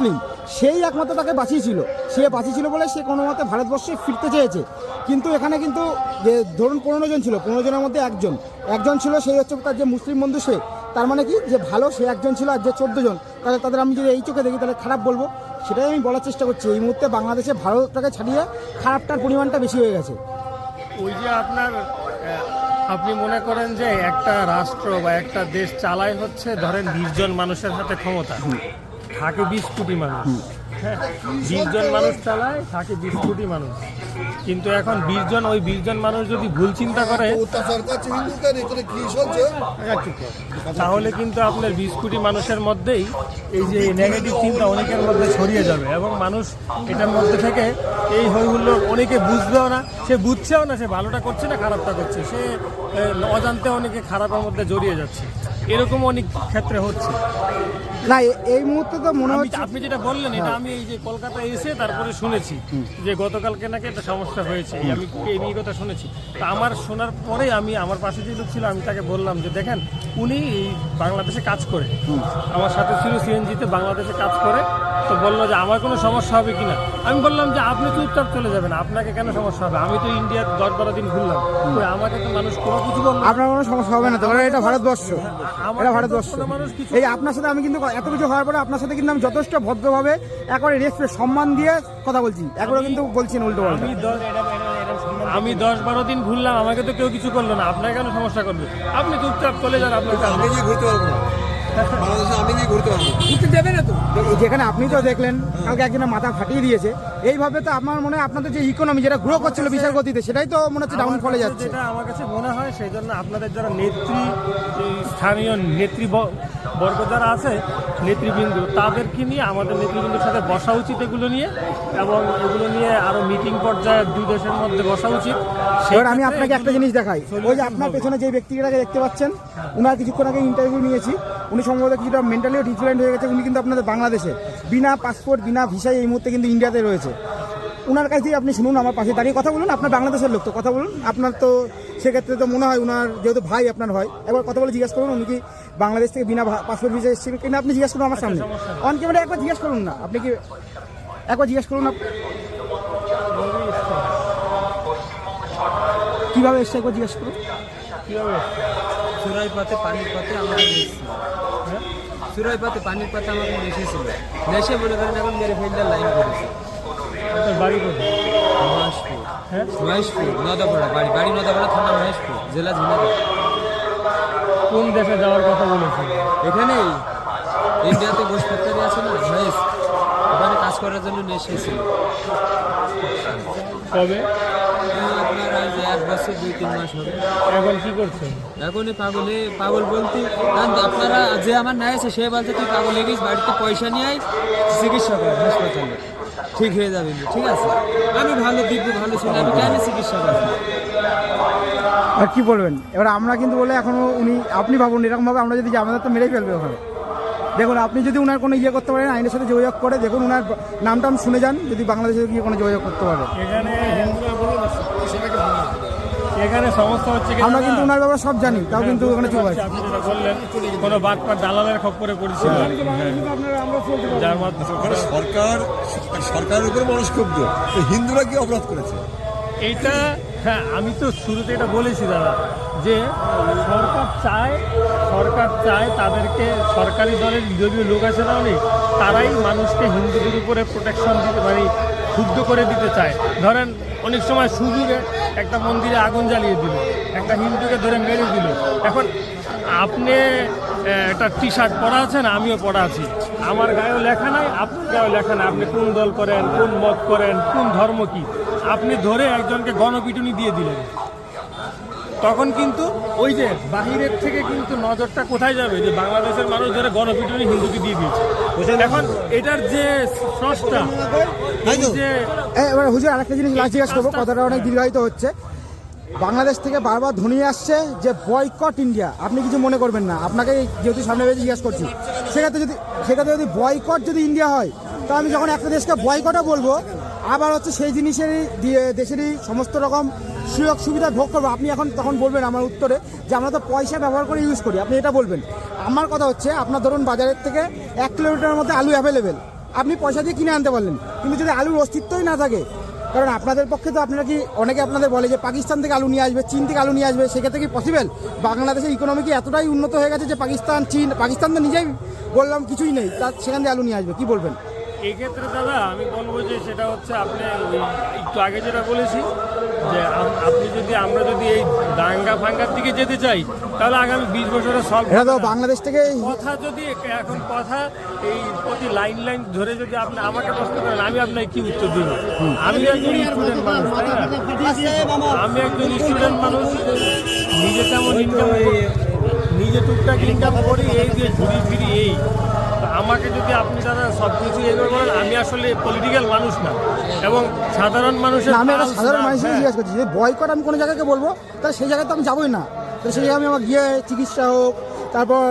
মুসলিম, সেই একমাত্র তাকে বাঁচিয়েছিল। সে বাঁচিয়েছিল বলে সে কোনো মতে ভারতবর্ষে ফিরতে চেয়েছে। কিন্তু এখানে কিন্তু যে ধরুন পনেরো জন ছিল, পনেরো জনের মধ্যে একজন। একজন ছিল সেই হচ্ছে তার যে মুসলিম বন্ধু সে। তার মানে কি? যে ভালো সে একজন ছিল আর যে চোদ্দ জন। তাহলে তাদের আমি যদি এই চোখে দেখি, তাহলে খারাপ বলব। সেটাই আমি বলার চেষ্টা করছি। এই মুহূর্তে বাংলাদেশে ভারতটাকে ছাড়িয়ে খারাপটার পরিমাণটা বেশি হয়ে গেছে। ওই যে আপনার আপনি মনে করেন যে একটা রাষ্ট্র বা একটা দেশ চালায় হচ্ছে ধরেন বিশ জন মানুষের হাতে ক্ষমতা। থাকে বিশ কোটি মানুষ। হ্যাঁ বিশ জন মানুষ চালায়, থাকে বিশ কোটি মানুষ। কিন্তু এখন বিশ জন, ওই বিশ জন মানুষ যদি ভুল চিন্তা করে, তাহলে কিন্তু আপনার বিশ কোটি মানুষের মধ্যেই এই যে নেগেটিভ চিন্তা অনেকের মধ্যে ছড়িয়ে যাবে। এবং মানুষ এটার মধ্যে থেকে এই হই হুল্লোড় অনেকে বুঝবেও না, সে বুঝছেও না, সে ভালোটা করছে না খারাপটা করছে। সে অজান্তে অনেকে খারাপের মধ্যে জড়িয়ে যাচ্ছে। এরকম অনেক ক্ষেত্রে হচ্ছে। না এই মুহূর্তে তো মনে হচ্ছে আপনি যেটা বললেন এটা আমি এই যে কলকাতায় এসে তারপরে শুনেছি যে গতকালকে নাকি একটা সমস্যা হয়েছে। আমি এই নিয়ে কথা শুনেছি। তা আমার শোনার পরে আমি আমার পাশে যে লোক ছিল আমি তাকে বললাম যে দেখেন উনি এই বাংলাদেশে কাজ করে। আমার সাথে ছিল সিএনজিতে বাংলাদেশে কাজ করে। তো বলল যে আমার কোনো সমস্যা হবে কিনা? আমি বললাম যে আপনি চুপচাপ চলে যাবেন আপনাকে কেন সমস্যা হবে? আমি তো ইন্ডিয়ার দশ বারো দিন ঘুরলাম। আমাকে তো মানুষ কোনো কিছু বলল আপনার কোনো সমস্যা হবে না তো? এটা ভারতবর্ষ। আমার এটা তো ভারতবর্ষ। মানুষ এই আপনার সাথে আমি কিন্তু এত কিছু হওয়ার পরে আপনার সাথে কিন্তু আমি যথেষ্ট ভদ্রভাবে একবারে রেসপেক্ট সম্মান দিয়ে কথা বলছি। একবারে কিন্তু বলছি না উল্টো পাল্টা। আমি দশ আমি দশ বারো দিন ঘুরলাম আমাকে তো কেউ কিছু করল না। আপনার কেন সমস্যা করবে? আপনি চুপচাপ চলে যান আপনার। আমি ঘুরতে পারব আমি ঘুরতে পারব না। এই যেখানে আপনি তো দেখলেন কালকে একজনের মাথা ফাটিয়ে দিয়েছে। এইভাবে তো আমার মনে হয় আপনাদের যে ইকোনমি যেটা গ্রো করছিল বিশাল গতিতে সেটাই তো মনে হচ্ছে ডাউন ফলে যাচ্ছে। যেটা আমার কাছে মনে হয় সেই জন্য আপনাদের যারা নেত্রী স্থানীয় নেত্রী বর্গ যারা আছে নেতৃবৃন্দ। তাদেরকে নিয়ে আমাদের নেতৃবৃন্দের সাথে বসা উচিত এগুলো নিয়ে এবং এগুলো নিয়ে আরও মিটিং পর্যায়ে দুই দেশের মধ্যে বসা উচিত। এবার আমি আপনাকে একটা জিনিস দেখাই। ওই যে আপনার পেছনে যে ব্যক্তিটাকে দেখতে পাচ্ছেন উনার কিছুক্ষণ আগে ইন্টারভিউ নিয়েছি। উনি সম্ভবত কিছুটা মেন্টালিও ডিফারেন্ট হয়ে গেছে। উনি কিন্তু আপনাদের বাংলাদেশে বিনা পাসপোর্ট বিনা ভিসায় এই মুহূর্তে কিন্তু ইন্ডিয়াতে রয়েছে। উনার কাছ থেকে আপনি শুনুন আমার পাশে দাঁড়িয়ে কথা বলুন। আপনার বাংলাদেশের লোক তো কথা বলুন। আপনার তো সেক্ষেত্রে তো মনে হয় উনার যেহেতু ভাই আপনার হয়। একবার কথা বলে জিজ্ঞেস করুন উনি কি বাংলাদেশ থেকে বিনা পাসপোর্ট ভিসা এসেছিল কিনা আপনি জিজ্ঞেস করুন আমার সামনে। অন ক্যামেরা একবার জিজ্ঞেস করুন না। আপনি কি একবার জিজ্ঞেস করুন কীভাবে এসছে একবার জিজ্ঞেস করুন। কীভাবে সুরাই পাতে পানির পাতে আমাদের এসেছিল। হ্যাঁ? পাতে পানির পাতে আমাদের এসেছিল। দেশে মনে করেন এখন মেরে ফেলটার লাইন করেছে। আপনার বাড়ি কোথায়? মহেশপুর। হ্যাঁ? মহেশপুর নদাপাড়া বাড়ি বাড়ি নদাপাড়া থানা মহেশপুর জেলা ঝিনাইদহ। কোন দেশে যাওয়ার কথা বলেছেন? এখানেই। ইন্ডিয়াতে বস ফ্যাক্টরি আছে না? মহেশ। ওখানে কাজ করার জন্য নিয়ে এসেছিল। কবে? আপনার আজ এক বছর দুই তিন মাস হবে। এখন কি করছেন? এখনই পাগলে পাগল বলতে কারণ আপনারা যে আমার নাই আছে সে বলছে তুই পাগল হয়ে বাড়িতে পয়সা নিয়ে আয় চিকিৎসা কর হাসপাতালে। ঠিক হয়ে যাবে ঠিক আছে? আমি ভালো দিব ভালো ছিল আমি কেন চিকিৎসা করব আর কি বলবেন? এবার আমরা কিন্তু বলে এখনও উনি আপনি ভাবুন এরকমভাবে আমরা যদি আমাদের তো মেরেই ফেলবে ওখানে। দেখুন আপনি যদি উনার কোনো ইয়ে করতে পারেন আইনের সাথে যোগাযোগ করে দেখুন ওনার নামটা আমি শুনে যান যদি বাংলাদেশে গিয়ে কোনো যোগাযোগ করতে পারে। এখানে এখানে সমস্যা হচ্ছে কি আমরা কিন্তু উনার ব্যাপারে সব জানি তাও কিন্তু ওখানে চুপ আছে। আপনি যেটা বললেন কোনো বাটপার দালালের খপ্পরে পড়েছিল যার মাধ্যমে সরকার সরকারের উপরে মানুষ ক্ষুব্ধ। হিন্দুরা কি অপরাধ করেছে? এইটা হ্যাঁ আমি তো শুরুতে এটা বলেছি দাদা যে সরকার চায় সরকার চায় তাদেরকে সরকারি দলের দলীয় লোক আছে না অনেক তারাই মানুষকে হিন্দুদের উপরে প্রোটেকশন দিতে মানে শুদ্ধ করে দিতে চায়। ধরেন অনেক সময় সুযোগে একটা মন্দিরে আগুন জ্বালিয়ে দিল, একটা হিন্দুকে ধরে মেরে দিল। এখন আপনি একটা টি শার্ট পরা আছেন, আমিও পরা আছি। আমার গায়েও লেখা নাই, আপনার গায়েও লেখা নাই। আপনি কোন দল করেন, কোন মত করেন, কোন ধর্ম কি? আপনি ধরে একজনকে গণপিটুনি দিয়ে দিলেন। তখন কিন্তু ওই যে বাহিরের থেকে কিন্তু নজরটা কোথায় যাবে? যে বাংলাদেশের মানুষ ধরে গণপিটুনি হিন্দুকে দিয়ে দিয়েছে। এখন এটার যে এই এবার হুজুর আরেকটা জিনিস লাস্ট জিজ্ঞাসা করব কথাটা অনেক দীর্ঘায়িত হচ্ছে। বাংলাদেশ থেকে বারবার ধ্বনি আসছে যে বয়কট ইন্ডিয়া। আপনি কিছু মনে করবেন না। আপনাকে যেহেতু সামনে বেশি জিজ্ঞাসা করছি। সেক্ষেত্রে যদি সেক্ষেত্রে যদি বয়কট যদি ইন্ডিয়া হয় তো আমি যখন একটা দেশকে বয়কটও বলব আবার হচ্ছে সেই জিনিসেরই দিয়ে দেশেরই সমস্ত রকম সুযোগ সুবিধা ভোগ করব। আপনি এখন তখন বলবেন আমার উত্তরে যে আমরা তো পয়সা ব্যবহার করে ইউজ করি। আপনি এটা বলবেন। আমার কথা হচ্ছে, আপনার ধরুন বাজারের থেকে এক কিলোমিটারের মধ্যে আলু অ্যাভেলেবেল আপনি পয়সা দিয়ে কিনে আনতে পারলেন। কিন্তু যদি আলুর অস্তিত্বই না থাকে, কারণ আপনাদের পক্ষে তো আপনারা কি, অনেকে আপনাদের বলে যে পাকিস্তান থেকে আলু নিয়ে আসবে, চীন থেকে আলু নিয়ে আসবে, সেক্ষেত্রে কি পসিবল বাংলাদেশের ইকোনমি কি এতটাই উন্নত হয়ে গেছে যে পাকিস্তান, চীন, পাকিস্তান তো নিজেই বললাম কিছুই নেই তার সেখান থেকে আলু নিয়ে আসবে। কি বলবেন? এক্ষেত্রে দাদা আমি বলব যে সেটা হচ্ছে আপনি একটু আগে যেটা বলেছি যে আপনি যদি আমরা যদি এই দাঙ্গা ফাঙ্গার দিকে যেতে চাই তাহলে আগামী বিশ বছরে সলভ এটা তো বাংলাদেশ থেকে কথা যদি এখন কথা এই প্রতি লাইন লাইন ধরে যদি আপনি আমাকে প্রশ্ন করেন আমি আপনাকে কি উত্তর দিব? আমি একজন স্টুডেন্ট মানুষ আমি একজন স্টুডেন্ট মানুষ নিজে তেমন ইনকাম নিজে টুকটাক ইনকাম করি এই যে ঘুরি ফিরি এই তো আমাকে যদি আপনি দাদা সব কিছু এগিয়ে বলেন আমি আসলে পলিটিক্যাল মানুষ না। এবং সাধারণ মানুষের আমি একটা সাধারণ না, মানুষকে হ্যাঁ। জিজ্ঞাসা করছি যে বয়কট আমি কোনো জায়গাকে বলব? তাহলে সেই জায়গায় তো আমি যাবোই না। তাহলে সেই জায়গায় আমি আমার গিয়ে চিকিৎসা হোক তারপর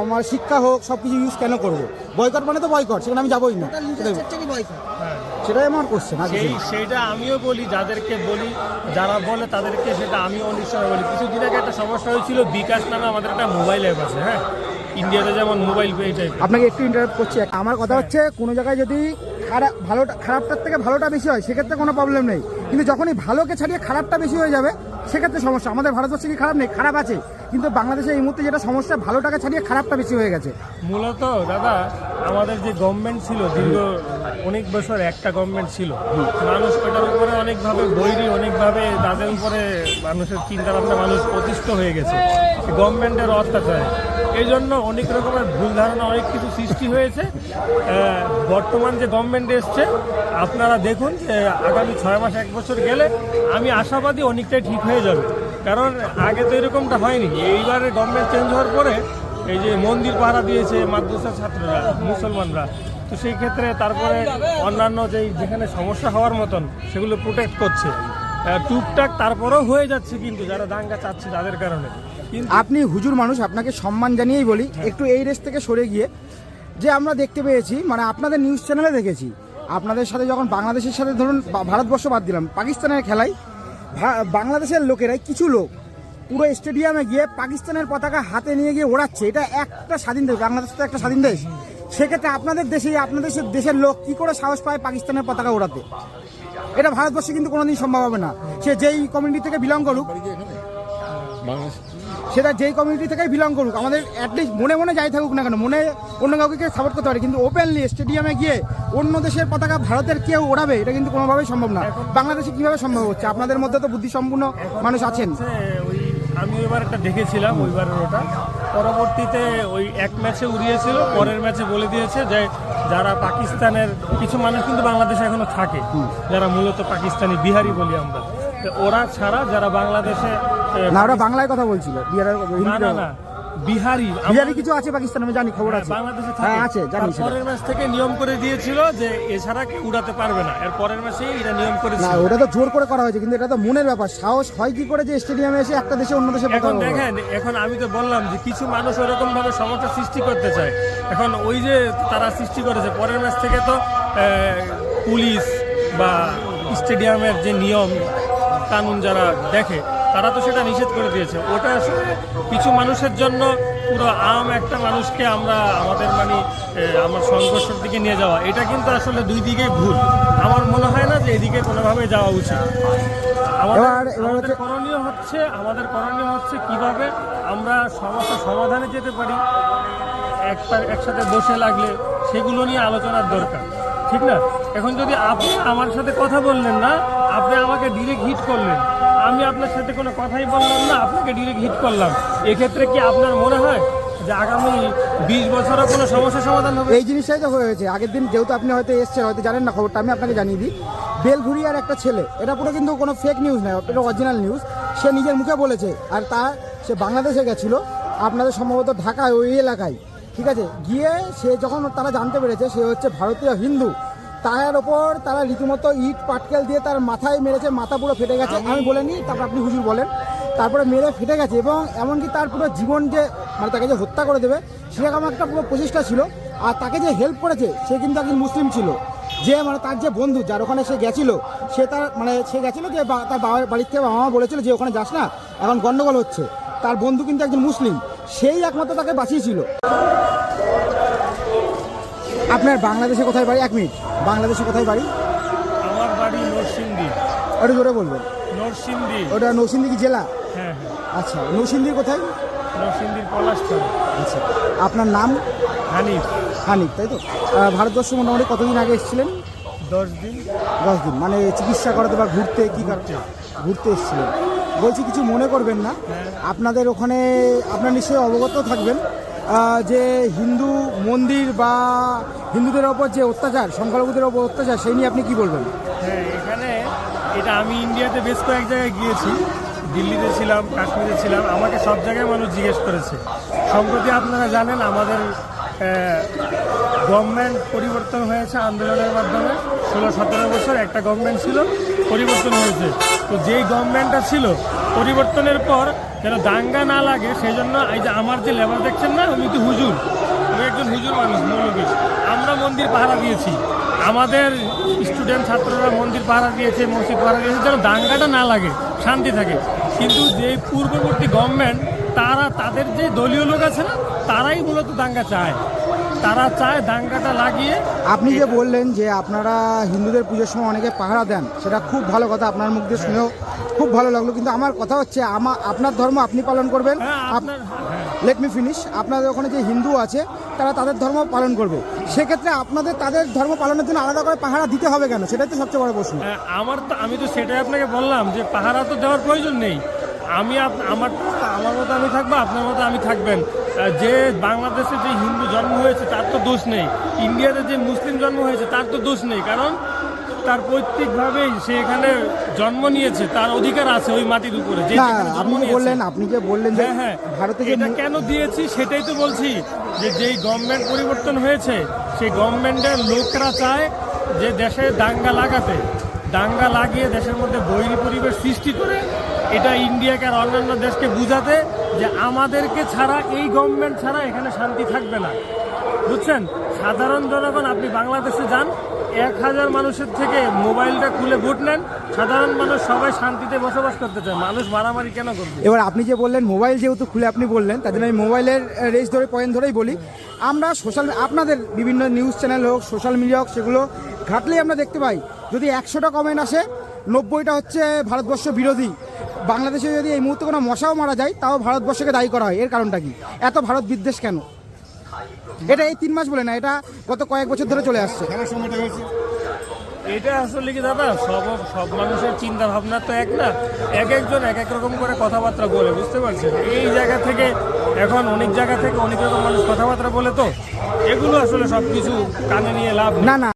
আমার শিক্ষা হোক সব কিছু ইউজ কেন করব? বয়কট মানে তো বয়কট সেখানে আমি যাবোই না। সেটাই- সেটাই আমার কোশ্চেন সেই না। সেইটা আমিও বলি যাদেরকে বলি যারা বলে তাদেরকে সেটা আমিও সময় বলি। কিছুদিন আগে একটা সমস্যা হয়েছিল বিকাশ নামে আমাদের একটা মোবাইল অ্যাপ আছে হ্যাঁ? ইন্ডিয়াতে যেমন মোবাইল পে টাইপ আপনাকে একটু ইন্টারাপ্ট করছি। আমার কথা হচ্ছে কোনো জায়গায় যদি খারাপ ভালোটা খারাপটার থেকে ভালোটা বেশি হয় সেক্ষেত্রে কোনো প্রবলেম নেই। কিন্তু যখনই ভালোকে ছাড়িয়ে খারাপটা বেশি হয়ে যাবে সেক্ষেত্রে সমস্যা। আমাদের ভারতবর্ষে কি খারাপ নেই? খারাপ আছে। কিন্তু বাংলাদেশে এই মুহূর্তে যেটা সমস্যা ভালোটাকে ছাড়িয়ে খারাপটা বেশি হয়ে গেছে। মূলত দাদা আমাদের যে গভর্নমেন্ট ছিল দীর্ঘ অনেক বছর একটা গভর্নমেন্ট ছিল মানুষ ওটার উপরে অনেকভাবে বৈরী অনেকভাবে তাদের উপরে মানুষের চিন্তা ভাবনা মানুষ অতিষ্ঠ হয়ে গেছে। গভর্নমেন্টের অত্যাচারে। এই জন্য অনেক রকমের ভুল ধারণা, অনেক কিছু সৃষ্টি হয়েছে। বর্তমান যে গভর্নমেন্ট এসছে, আপনারা দেখুন যে আগামী ছয় মাস, এক বছর গেলে আমি আশাবাদী অনেকটাই ঠিক হয়ে যাবে। কারণ আগে তো এরকমটা হয়নি। এইবারে গভর্নমেন্ট চেঞ্জ হওয়ার পরে এই যে মন্দির পাহারা দিয়েছে মাদ্রাসা ছাত্ররা, মুসলমানরা, তো সেই ক্ষেত্রে তারপরে অন্যান্য যেই যেখানে সমস্যা হওয়ার মতন, সেগুলো প্রোটেক্ট করছে। টুকটাক তারপরেও হয়ে যাচ্ছে কিন্তু যারা দাঙ্গা চাচ্ছে তাদের কারণে। আপনি হুজুর মানুষ আপনাকে সম্মান জানিয়েই বলি একটু এই রেস থেকে সরে গিয়ে যে আমরা দেখতে পেয়েছি মানে আপনাদের নিউজ চ্যানেলে দেখেছি আপনাদের সাথে যখন বাংলাদেশের সাথে ধরুন ভারতবর্ষ বাদ দিলাম পাকিস্তানের খেলায় ভা- বাংলাদেশের লোকেরাই কিছু লোক পুরো স্টেডিয়ামে গিয়ে পাকিস্তানের পতাকা হাতে নিয়ে গিয়ে ওড়াচ্ছে। এটা একটা স্বাধীন দেশ বাংলাদেশ তো একটা স্বাধীন দেশ। সেক্ষেত্রে আপনাদের দেশে আপনাদের দেশের লোক কি করে সাহস পায় পাকিস্তানের পতাকা ওড়াতে? এটা ভারতবর্ষে কিন্তু কোনোদিন সম্ভব হবে না। সে যেই কমিউনিটি থেকে বিলং করুক। সেটা যেই কমিউনিটি থেকে বিলং করুক আমাদের অ্যাটলিস্ট মনে মনে যাই থাকুক না কেন মনে অন্য কাউকে সাপোর্ট করতে পারে কিন্তু ওপেনলি স্টেডিয়ামে গিয়ে অন্য দেশের পতাকা ভারতের কেউ ওড়াবে এটা কিন্তু কোনোভাবেই সম্ভব না। বাংলাদেশে কীভাবে সম্ভব হচ্ছে? আপনাদের মধ্যে তো বুদ্ধিসম্পন্ন মানুষ আছেন। ওই আমি এবার একটা দেখেছিলাম ওইবারের ওটা। পরবর্তীতে ওই এক ম্যাচে উড়িয়েছিল পরের ম্যাচে বলে দিয়েছে যে যারা পাকিস্তানের কিছু মানুষ কিন্তু বাংলাদেশে এখনও থাকে যারা মূলত পাকিস্তানি বিহারি বলি আমরা। ওরা ছাড়া যারা বাংলাদেশে না ওরা বাংলায় কথা বলছিল। বিহারের না না না বিহারি বিহারি কিছু আছে পাকিস্তানে আমি জানি খবর আছে। বাংলাদেশে হ্যাঁ আছে জানি। পরের ম্যাচ থেকে নিয়ম করে দিয়েছিল যে এছাড়া কেউ উড়াতে পারবে না। এর পরের এটা নিয়ম না ওটা তো জোর করে করা হয়েছে কিন্তু এটা তো মনের ব্যাপার। সাহস হয় কি করে যে স্টেডিয়ামে এসে একটা দেশে অন্য দেশে এখন দেখেন এখন আমি তো বললাম যে কিছু মানুষ ওরকম ভাবে সমস্যা সৃষ্টি করতে চায়। এখন ওই যে তারা সৃষ্টি করেছে পরের ম্যাচ থেকে তো পুলিশ বা স্টেডিয়ামের যে নিয়ম কানুন যারা দেখে তারা তো সেটা নিষেধ করে দিয়েছে। ওটা কিছু মানুষের জন্য পুরো আম একটা মানুষকে আমরা আমাদের মানে আমার সংঘর্ষের দিকে নিয়ে যাওয়া। এটা কিন্তু আসলে দুই দিকেই ভুল। আমার মনে হয় না যে এদিকে কোনোভাবে যাওয়া উচিত। আমাদের করণীয় হচ্ছে আমাদের করণীয় হচ্ছে কীভাবে আমরা সমস্যা সমাধানে যেতে পারি। একটা একসাথে বসে লাগলে সেগুলো নিয়ে আলোচনার দরকার। ঠিক না? এখন যদি আপনি আমার সাথে কথা বললেন না আপনি আমাকে ডিরেক্ট হিট করলেন। আমি আপনার সাথে কোনো কথাই বললাম না, আপনাকে ডিরেক্ট হিট করলাম। এক্ষেত্রে কি আপনার মনে হয় যে আগামী বিশ বছরও কোনো সমস্যা সমাধান হবে? এই জিনিসটাই তো হয়েছে আগের দিন যেহেতু আপনি হয়তো এসছেন, হয়তো জানেন না, খবরটা আমি আপনাকে জানিয়ে দিই। বেলঘুরিয়ার একটা ছেলে, এটা পুরো কিন্তু কোনো ফেক নিউজ নয়, এটা অরিজিনাল নিউজ সে নিজের মুখে বলেছে, আর তা সে বাংলাদেশে গেছিল, আপনাদের সম্ভবত ঢাকায়, ওই এলাকায়, ঠিক আছে? গিয়ে সে যখন তারা জানতে পেরেছে, সে হচ্ছে ভারতীয় হিন্দু। তার ওপর তারা রীতিমতো ইট পাটকেল দিয়ে তার মাথায় মেরেছে মাথা পুরো ফেটে গেছে। আমি বলিনি তারপর আপনি হুজুর বলেন। তারপরে মেরে ফেটে গেছে এবং এমনকি তার পুরো জীবন যে মানে তাকে যে হত্যা করে দেবে সেরকম একটা পুরো প্রচেষ্টা ছিল। আর তাকে যে হেল্প করেছে সে কিন্তু একজন মুসলিম ছিল। যে মানে তার যে বন্ধু যার ওখানে সে গেছিল সে তার মানে সে গেছিল যে তার বাবার বাড়ির থেকে বাবা মা বলেছিল যে ওখানে যাস না এখন গন্ডগোল হচ্ছে। তার বন্ধু কিন্তু একজন মুসলিম সেই একমাত্র তাকে বাঁচিয়েছিল। আপনার বাংলাদেশে কোথায় বাড়ি? এক মিনিট। বাংলাদেশে কোথায় বাড়ি? আমার বাড়ি নরসিংদী। ওটা জোরে বলবেন। নরসিংদী। ওটা নৌসিন্দি কি জেলা? হ্যাঁ হ্যাঁ। আচ্ছা নৌসিন্দির কোথায়? নরসিংদীর পলাশপুর আচ্ছা আপনার নাম? হানিফ। হানিফ তাই তো? ভারতবর্ষ মোটামুটি কতদিন আগে এসেছিলেন? দশ দিন। দশ দিন মানে চিকিৎসা করাতে বা ঘুরতে কি কারণে ঘুরতে। এসেছিলেন। বলছি কিছু মনে করবেন না। আপনাদের ওখানে আপনার নিশ্চয়ই অবগত থাকবেন। যে হিন্দু মন্দির বা হিন্দুদের ওপর যে অত্যাচার, সংখ্যালঘুদের ওপর অত্যাচার, সেই নিয়ে আপনি কি বলবেন? হ্যাঁ এখানে এটা আমি ইন্ডিয়াতে বেশ কয়েক জায়গায় গিয়েছি। দিল্লিতে ছিলাম, কাশ্মীরে ছিলাম, আমাকে সব জায়গায় মানুষ জিজ্ঞেস করেছে। সম্প্রতি আপনারা জানেন, আমাদের গভর্নমেন্ট পরিবর্তন হয়েছে আন্দোলনের মাধ্যমে। ষোলো, সতেরো বছর একটা গভর্নমেন্ট ছিল, পরিবর্তন হয়েছে। তো যেই গভর্নমেন্টটা ছিল, পরিবর্তনের পর যেন দাঙ্গা না লাগে সেই জন্য এই যে আমার যে লেবার দেখছেন না আমি তো হুজুর। আমি একজন হুজুর মানুষ, মৌলবী। আমরা মন্দির পাহারা দিয়েছি। আমাদের স্টুডেন্ট ছাত্ররা মন্দির পাহারা দিয়েছে, মসজিদ পাহারা দিয়েছে, যেন দাঙ্গাটা না লাগে, শান্তি থাকে। কিন্তু যে পূর্ববর্তী গভর্নমেন্ট তারা তাদের যে দলীয় লোক আছে না, তারাই মূলত দাঙ্গা চায়। তারা চায় দাঙ্গাটা লাগিয়ে আপনি যে বললেন যে আপনারা হিন্দুদের পুজোর সময় অনেকে পাহারা দেন, সেটা খুব ভালো কথা, আপনার মুখ দিয়ে শুনেও খুব ভালো লাগল কিন্তু আমার কথা হচ্ছে আমার আপনার ধর্ম আপনি পালন করবেন। লেট মি ফিনিশ আপনাদের ওখানে যে হিন্দু আছে তারা তাদের ধর্ম পালন করবে। সেক্ষেত্রে আপনাদের তাদের ধর্ম পালনের জন্য আলাদা করে পাহারা দিতে হবে কেন? সেটাই তো সবচেয়ে বড় প্রশ্ন। হ্যাঁ, আমার তো আমি তো সেটাই আপনাকে বললাম যে পাহারা তো দেওয়ার প্রয়োজন নেই। আমি আমার আমার মতো আমি থাকব আপনার মতো আমি থাকবেন। যে বাংলাদেশে যে হিন্দু জন্ম হয়েছে তার তো দোষ নেই। ইন্ডিয়াতে যে মুসলিম জন্ম হয়েছে তার তো দোষ নেই। কারণ তার পৈতৃকভাবেই সে এখানে জন্ম নিয়েছে তার অধিকার আছে ওই মাটির উপরে যে যেখানে জন্ম আপনি নিয়েছে। বললেন আপনি যে বললেন যে হ্যাঁ হ্যাঁ ভারতে যে এটা মু- কেন দিয়েছি সেটাই তো বলছি যে যেই গভর্নমেন্ট পরিবর্তন হয়েছে সেই গভর্নমেন্টের লোকরা চায় যে দেশে দাঙ্গা লাগাতে। দাঙ্গা লাগিয়ে দেশের মধ্যে বৈরী পরিবেশ সৃষ্টি করে এটা ইন্ডিয়াকে আর অন্যান্য দেশকে বুঝাতে যে আমাদেরকে ছাড়া এই গভর্নমেন্ট ছাড়া এখানে শান্তি থাকবে না। বুঝছেন? সাধারণ জনগণ আপনি বাংলাদেশে যান এক হাজার মানুষের থেকে মোবাইলটা খুলে ভোট নেন, সাধারণ মানুষ সবাই শান্তিতে বসবাস করতে চায়। মানুষ মারামারি কেন করবে? এবার আপনি যে বললেন, মোবাইল যেহেতু খুলে আপনি বললেন জন্য আমি মোবাইলের রেস ধরে, পয়েন্ট ধরেই বলি। আমরা সোশ্যাল, আপনাদের বিভিন্ন নিউজ চ্যানেল হোক, সোশ্যাল মিডিয়া হোক, সেগুলো ঘাটলেই আমরা দেখতে পাই। যদি একশোটা কমেন্ট আসে, নব্বইটা হচ্ছে ভারতবর্ষ বিরোধী। বাংলাদেশে যদি এই মুহূর্তে কোনো মশাও মারা যায়, তাও ভারতবর্ষকে দায়ী করা হয়। এর কারণটা কি? এত ভারত বিদ্বেষ কেন? এটা এই তিন মাস বলে না এটা গত কয়েক বছর ধরে চলে আসছে। এটা আসলে কি দাদা সব সব মানুষের চিন্তা ভাবনা তো এক না। এক একজন এক এক রকম করে কথাবার্তা বলে বুঝতে পারছেন? এই জায়গা থেকে এখন অনেক জায়গা থেকে অনেক রকম মানুষ কথাবার্তা বলে তো। এগুলো আসলে সব কিছু কানে নিয়ে লাভ না না।